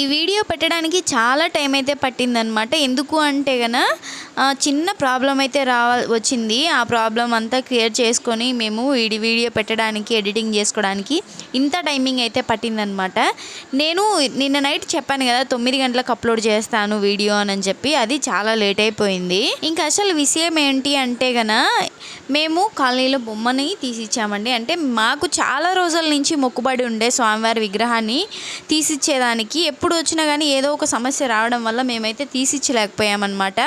ఈ వీడియో పెట్టడానికి చాలా టైం అయితే పట్టిందనమాట ఎందుకు అంటే గన చిన్న ప్రాబ్లం అయితే రావ వచ్చింది. ఆ ప్రాబ్లం అంతా క్లియర్ చేసుకొని మేము ఈ వీడియో పెట్టడానికి ఎడిటింగ్ చేసుకోవడానికి ఇంత టైమింగ్ అయితే పట్టిందనమాట నేను నిన్న నైట్ చెప్పాను కదా తొమ్మిది గంటలకు అప్లోడ్ చేస్తాను వీడియో అని చెప్పి. అది చాలా లేట్ అయిపోయింది. ఇంకా అసలు విషయం ఏంటి అంటే గన మేము కాలనీలో బొమ్మని తీసిచ్చామండి. అంటే మాకు చాలా రోజుల నుంచి మొక్కుబడి ఉండే స్వామివారి విగ్రహాన్ని తీసిచ్చేదానికి ఎప్పుడు వచ్చినా కానీ ఏదో ఒక సమస్య రావడం వల్ల మేమైతే తీసిచ్చలేకపోయామన్నమాట.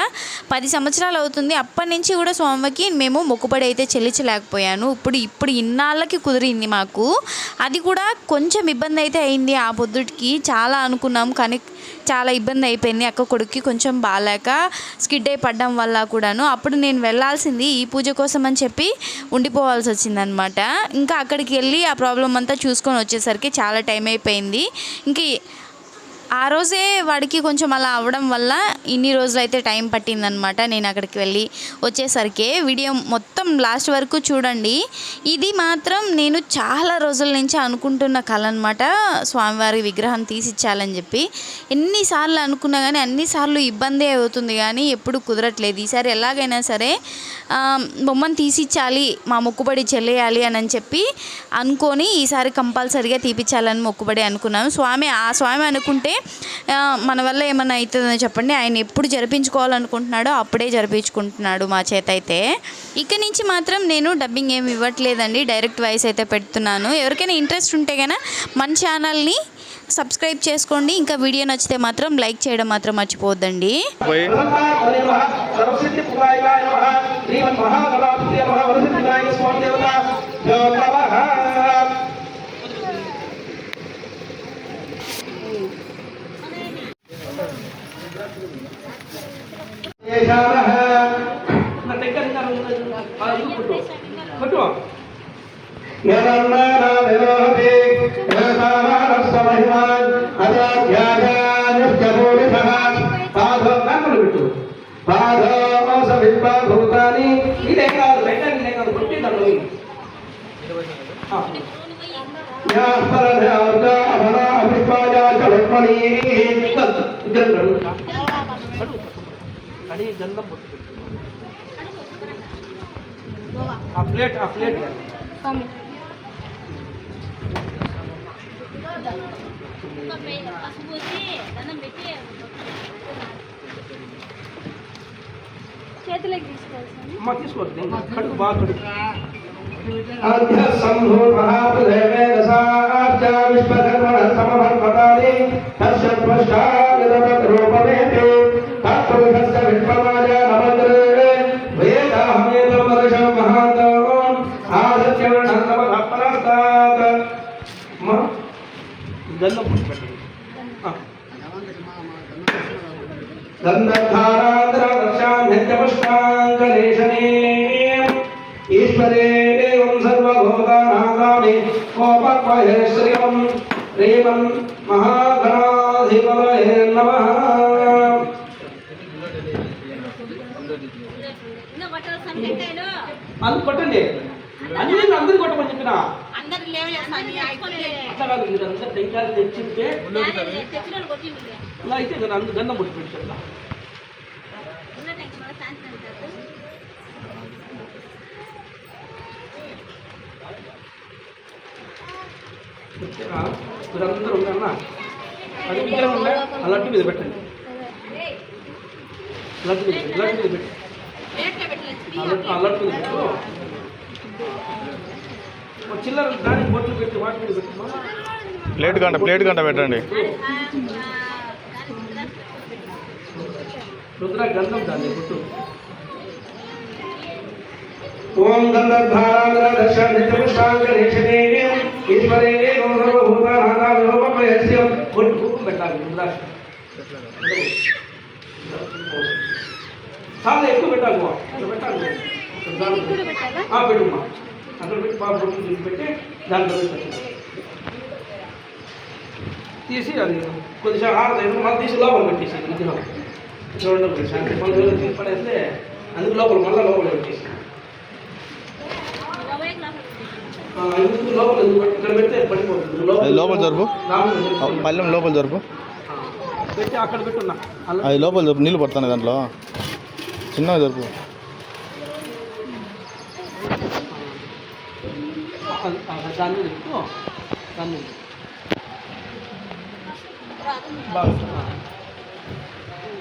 పది సంవత్సరాలు అవుతుంది. అప్పటి నుంచి కూడా స్వామికి మేము మొక్కుబడి అయితే చెల్లించలేకపోయాను. ఇప్పుడు ఇప్పుడు ఇన్నాళ్ళకి కుదిరింది మాకు. అది కూడా కొంచెం ఇబ్బంది అయితే అయింది ఆ పొద్దుటికి. చాలా అనుకున్నాం. కానీ చాలా ఇబ్బంది అయిపోయింది అక్క కొడుక్కి కొంచెం బాగాలేక స్కిడ్ అయి పడ్డం వల్ల కూడాను. అప్పుడు నేను వెళ్ళాల్సింది ఈ పూజ కోసం అని చెప్పి ఉండిపోవాల్సి వచ్చిందనమాట ఇంకా అక్కడికి వెళ్ళి ఆ ప్రాబ్లం అంతా చూసుకొని వచ్చేసరికి చాలా టైం అయిపోయింది. ఇంక ఆ రోజే వాడికి కొంచెం అలా అవ్వడం వల్ల ఇన్ని రోజులు అయితే టైం పట్టిందనమాట. నేను అక్కడికి వెళ్ళి వచ్చేసరికి వీడియో మొత్తం లాస్ట్ వరకు చూడండి. ఇది మాత్రం నేను చాలా రోజుల నుంచి అనుకుంటున్న కళ అనమాట స్వామివారి విగ్రహం తీసిచ్చాలని చెప్పి. ఎన్నిసార్లు అనుకున్నా కానీ అన్నిసార్లు ఇబ్బంది అవుతుంది కానీ ఎప్పుడు కుదరట్లేదు. ఈసారి ఎలాగైనా సరే బొమ్మను తీసిచ్చాలి మా మొక్కుబడి చెల్లేయాలి అని అని చెప్పి అనుకొని ఈసారి కంపల్సరిగా తీపిచ్చాలని మొక్కుబడి అనుకున్నాను. స్వామి ఆ స్వామి అనుకుంటే మన వల్ల ఏమైనా అవుతుందో చెప్పండి. ఆయన ఎప్పుడు జరిపించుకోవాలనుకుంటున్నాడో అప్పుడే జరిపించుకుంటున్నాడు మా చేత అయితే. ఇక నుంచి మాత్రం నేను డబ్బింగ్ ఏమి ఇవ్వట్లేదండి. డైరెక్ట్ వాయిస్ అయితే పెడుతున్నాను. ఎవరికైనా ఇంట్రెస్ట్ ఉంటే కనుక మన ఛానల్ని సబ్స్క్రైబ్ చేసుకోండి. ఇంకా వీడియో నచ్చితే మాత్రం లైక్ చేయడం మాత్రం మర్చిపోవద్దండి. విద్వాభూతాని ఇదే కాదు వెంటనే ఇదే కాదు కొట్టి దాంట్లో వేయి. ఆ. యా కడి గంధం పొట్టు చేతులకి తీసుకోవాల్సింది అమ్మ తీసుకోవద్దు కడుగు బాగా కడుగు అధ్య సంభూ మహాపుదేవే దశార్చ విశ్వకర్మణ సమభర్మతాని తస్య త్వష్టా విదవత్ రూపమేతి గంధం పుట్టి పెట్టండి ఆ. गन्धधारान्द्रदर्शान्यपुष्पाङ्गलेशने ईश्वरे एवं सर्वभूतानागामि कोपक्वहे श्रियं प्रेमं महागणाधिपतये नमः ఇంకా బట్టలు సంకట్టాడు అందుకు కొట్టండి అన్ని అందరు కొట్టమని చెప్పిన అందరు లేవలే స్వామి అయిపోలే అట్లా కాదు మీరు అంతా టెంకాయలు తెచ్చింటే తెచ్చిన వాళ్ళు కొట్టింది ఇలా అయితే నేను అందు గంధం పుట్టి పెట్టాను ఉన్నట్టు ఇంకా మన సాయంత్రం అంటారు మీరందరూ ఉన్నా అది విగ్రహం ఉందా ఆ లడ్డు మీద పెట్టండి లడ్డు మీద లడ్డు మీద పెట్టు ప్లేట్లో పెట్టలేదు ఆ లడ్డు ఆ లడ్డు మీద పెట్టు ఓ చిల్లర దానికి బొట్లు పెట్టి వాటి మీద పెట్టు ప్లేట్ గంట ప్లేట్ గంట పెట్టండి. రుద్ర గంధం దాన్ని బొట్టు. ఓం గంధర్ధారాంధ్ర దర్శన నిత్యపుష్పాంగలేశనే ఈశ్వరే ఓం సర్వభూతానాథాలోపమయస్య బొట్టు కుంకుమ పెట్టాలి రుద్రాక్ష. చాలా ఎక్కువ పెట్టాలి పెట్టాలి. దాంట్లో అక్కడ పెట్టి బాగా బొట్టు తీసి పెట్టి దాంట్లో పెట్టు. తీసి అది కొద్దిసేపు ఆడతాయి మళ్ళీ తీసి లోపల పెట్టేసి విగ్రహం చూడండి శాంతి పనులు తీసి పడేస్తే అందుకు లోపల మళ్ళీ లోపల పెట్టేసి. లోపల జరుపు. పల్లెం లోపల జరుపు. పెట్టి అక్కడ పెట్టున్నా. అది లోపల జరుపు నీళ్ళు పడుతున్నాయి దాంట్లో. చిన్నగా జరుపు అది- అది దాని మీద ఎక్కువ దాని మీద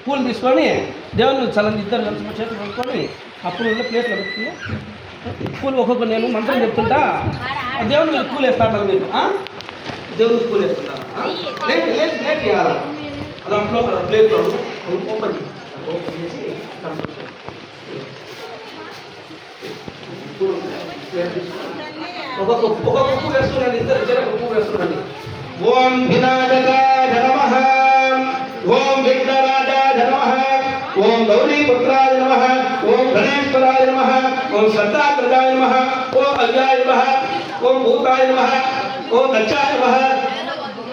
పూలు తీసుకొని దేవుని చల్లని ఇద్దరు కలిసి చేతులు కలుపుకొని అప్పుడు ఉన్న ప్లేట్లు పెట్టుకుని పూలు ఒక్కొక్క నేను మంత్రం చెప్తుంటా. ఆ దేవుని మీద పూలు వేస్తాను మీరు దేవుని పూలు వేస్తుంటారు లేట్ లేట్ చేయాలి? దాంట్లో ప్లేట్లో ఓపెన్ ఓపెన్ చేసి ప్లేట్ ఒక్కొక్క ఒక పువ్వు వేస్తున్నాను ఇద్దరు జర ఒక వేస్తున్నాను ఓం వినాయకాయ నమః ఓం విఘ్నరాజాయ నమః ఓం గౌరీపుత్రాయ నమః. ఓం గణేశ్వరాయ నమః. ఓం శ్రద్ధాప్రదాయ నమః. ఓం అవ్యాయ నమః. ఓం భూతాయ నమః. ఓం దక్షాయ నమః.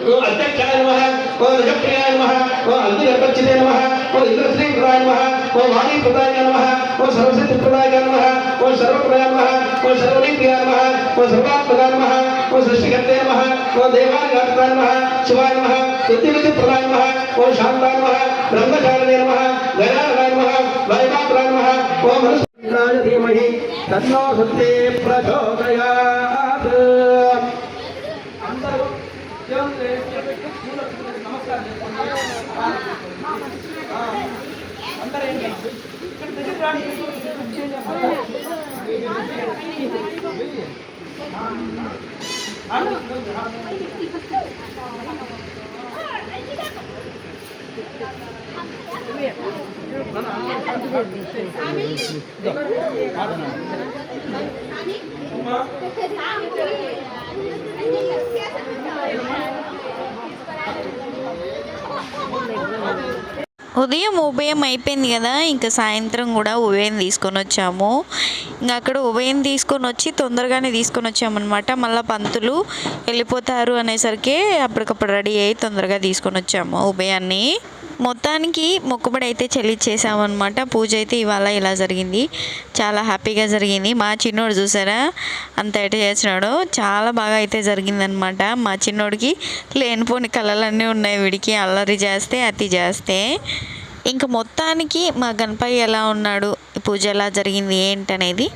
ఓం అధ్యక్షాయ నమః ఓం నిజప్రియాయ నమః ఓం అగ్నిగర్భచ్చితే నమః ఓం ఇంద్రశ్రీప్రదాయ నమః ఓం వాణీప్రదాయ నమః ఓం సర్వశక్తిప్రదాయ నమః ఓం సర్వప్రదాయ నమః ఓం సర్వనీప్రియాయ నమః ఓం సర్వాత్మకాయ నమః ఓం సృష్టికర్తే నమః ఓం దేవానిగాత్రాయ నమః శివాయ నమః వృత్తివిద్యుప్రదాయ నమః ఓం శాంతాయ నమః బ్రహ్మచారిణే నమః గణాయ నమః వైమాత్రాయ నమః ఓం మనుష్యాయ ధీమహి తన్నో సత్యే ప్రచోదయాత్ అందరూ దేవుని పెట్టి ఉదయం ఉభయం అయిపోయింది కదా ఇంకా సాయంత్రం కూడా ఉభయం తీసుకొని వచ్చాము. ఇంకా అక్కడ ఉభయం తీసుకొని వచ్చి తొందరగానే తీసుకొని వచ్చామన్నమాట. మళ్ళీ పంతులు వెళ్ళిపోతారు అనేసరికి అప్పటికప్పుడు రెడీ అయ్యి తొందరగా తీసుకొని వచ్చాము ఉభయాన్ని. మొత్తానికి మొక్కుబడి అయితే చెల్లించేసామన్నమాట పూజ అయితే ఇవాళ ఇలా జరిగింది. చాలా హ్యాపీగా జరిగింది. మా చిన్నోడు చూసారా? అంత ఎట చేసినాడు చాలా బాగా అయితే జరిగిందనమాట మా చిన్నోడికి లేనిపోని కళలన్నీ ఉన్నాయి వీడికి. అల్లరి చేస్తే అతి చేస్తే. ఇంకా మొత్తానికి మా గణపయ్య ఎలా ఉన్నాడు? పూజ ఎలా జరిగింది ఏంటనేది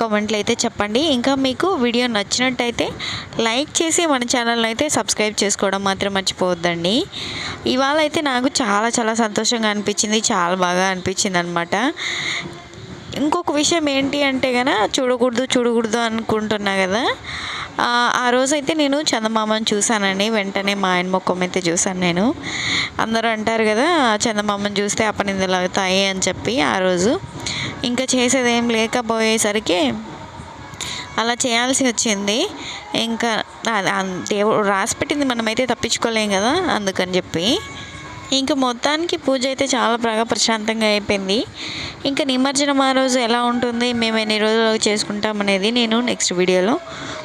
కామెంట్లో అయితే చెప్పండి. ఇంకా మీకు వీడియో నచ్చినట్టయితే లైక్ చేసి మన ఛానల్ని అయితే సబ్స్క్రైబ్ చేసుకోవడం మాత్రం మర్చిపోవద్దండి. ఇవాళ అయితే నాకు చాలా చాలా సంతోషంగా అనిపించింది చాలా బాగా అనిపించింది అనమాట ఇంకొక విషయం ఏంటి అంటే కదా చూడకూడదు చూడకూడదు అనుకుంటున్నా కదా ఆ, రోజైతే నేను చందమామని చూశానండి. వెంటనే మా ఆయన ముఖం అయితే చూశాను నేను. అందరూ అంటారు కదా చందమామని చూస్తే అపనిందలు అవుతాయి అని చెప్పి ఆ రోజు. ఇంకా చేసేది ఏం లేకపోయేసరికి అలా చేయాల్సి వచ్చింది. ఇంకా దేవుడు రాసి పెట్టింది మనమైతే తప్పించుకోలేం కదా అందుకని చెప్పి. ఇంకా మొత్తానికి పూజ అయితే చాలా బాగా ప్రశాంతంగా అయిపోయింది. ఇంకా నిమజ్జనం ఆ రోజు ఎలా ఉంటుంది మేము ఎన్ని రోజులు చేసుకుంటాం అనేది నేను నెక్స్ట్ వీడియోలో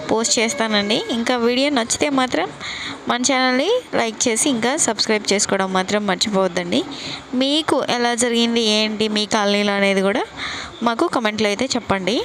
పోస్ట్ చేస్తానండి. ఇంకా వీడియో నచ్చితే మాత్రం మన ఛానల్ని లైక్ చేసి ఇంకా సబ్స్క్రైబ్ చేసుకోవడం మాత్రం మర్చిపోవద్దండి. మీకు ఎలా జరిగింది ఏంటి మీ కాలనీలో అనేది కూడా మాకు కమెంట్లో అయితే చెప్పండి.